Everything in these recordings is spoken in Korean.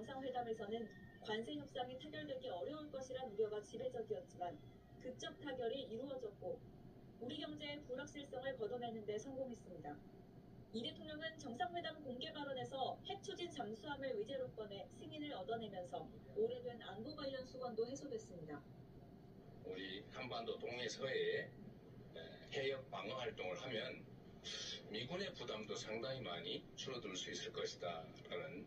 정상회담에서는 관세 협상이 타결되기 어려울 것이란 우려가 지배적이었지만 극적 타결이 이루어졌고 우리 경제의 불확실성을 걷어내는 데 성공했습니다. 이 대통령은 정상회담 공개 발언에서 핵 추진 잠수함을 의제로 꺼내 승인을 얻어내면서 오래된 안보 관련 수건도 해소됐습니다. 우리 한반도 동해서에 해역 방어 활동을 하면 미군의 부담도 상당히 많이 줄어들 수 있을 것이다 라는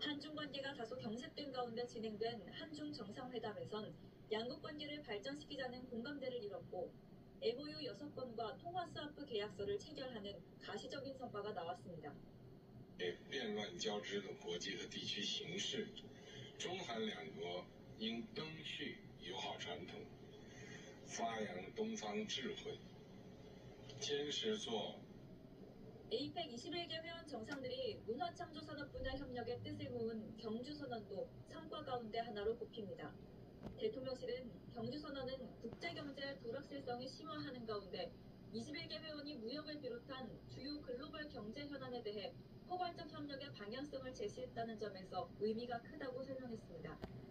한중 관계가 다소 경색된 가운데 진행된 한중 정상회담에선 양국 관계를 발전시키자는 공감대를 이뤘고 MOU 6건과 통화스와프 계약서를 체결하는 가시적인 성과가 나왔습니다. 变乱交织的国际和地区形势，中韩两国应赓续友好传统，发扬东方智慧，坚实做 APEC 21개 회원 정상들이 문화창조산업 분야 협력의 뜻을 모은 경주선언도 성과 가운데 하나로 꼽힙니다. 대통령실은 경주선언은 국제경제의 불확실성이 심화하는 가운데 21개 회원이 무역을 비롯한 주요 글로벌 경제 현안에 대해 포괄적 협력의 방향성을 제시했다는 점에서 의미가 크다고 설명했습니다.